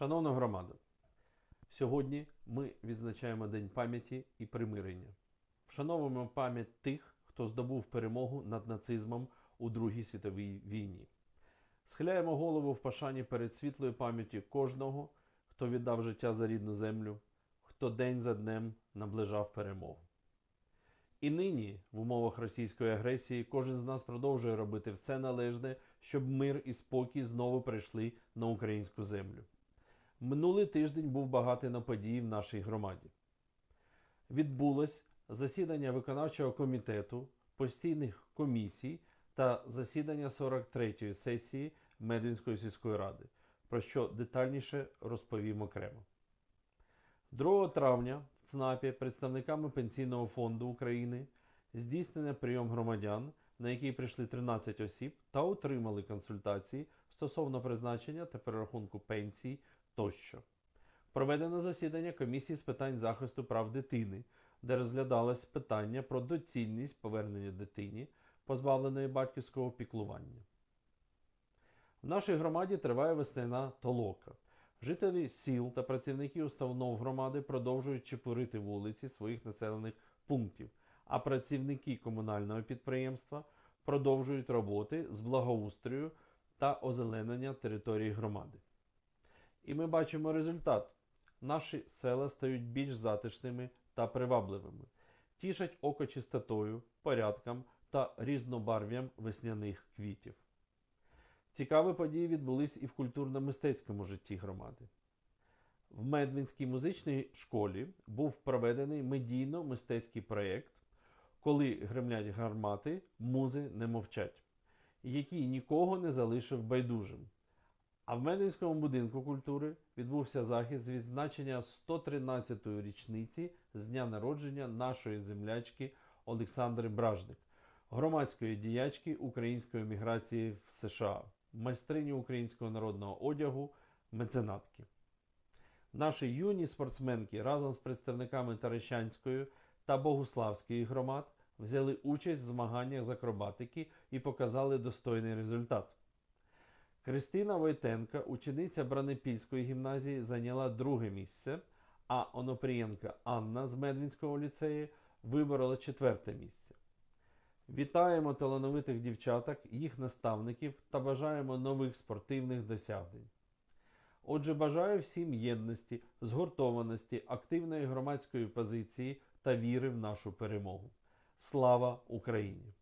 Шановна громада, сьогодні ми відзначаємо День пам'яті і примирення. Вшановуємо пам'ять тих, хто здобув перемогу над нацизмом у Другій світовій війні. Схиляємо голову в пашані перед світлою пам'яттю кожного, хто віддав життя за рідну землю, хто день за днем наближав перемогу. І нині, в умовах російської агресії, кожен з нас продовжує робити все належне, щоб мир і спокій знову прийшли на українську землю. Минулий тиждень був багатий на події в нашій громаді. Відбулось засідання виконавчого комітету, постійних комісій та засідання 43-ї сесії Медвінської сільської ради, про що детальніше розповім окремо. 2 травня в ЦНАПі представниками Пенсійного фонду України здійснений прийом громадян, на який прийшли 13 осіб, та отримали консультації стосовно призначення та перерахунку пенсій тощо. Проведено засідання комісії з питань захисту прав дитини, де розглядалось питання про доцільність повернення дитині, позбавленої батьківського піклування. В нашій громаді триває весняна толока. Жителі сіл та працівники установ громади продовжують чепурити вулиці своїх населених пунктів, а працівники комунального підприємства продовжують роботи з благоустрою та озеленення території громади. І ми бачимо результат. Наші села стають більш затишними та привабливими, тішать око чистотою, порядком та різнобарв'ям весняних квітів. Цікаві події відбулись і в культурно-мистецькому житті громади. В Медвінській музичній школі був проведений медійно-мистецький проєкт, коли гремлять гармати, музи не мовчать, який нікого не залишив байдужим. А в Медвінському будинку культури відбувся захід з відзначення 113-ї річниці з дня народження нашої землячки Олександри Бражник, громадської діячки української міграції в США, майстрині українського народного одягу, меценатки. Наші юні спортсменки разом з представниками Тарещанської та Богуславської громад взяли участь в змаганнях з акробатики і показали достойний результат. Кристина Войтенка, учениця Бранепільської гімназії, зайняла друге місце, а Онопрієнка Анна з Медвінського ліцею виборола четверте місце. Вітаємо талановитих дівчаток, їх наставників та бажаємо нових спортивних досягнень. Отже, бажаю всім єдності, згуртованості, активної громадської позиції та віри в нашу перемогу. Слава Україні!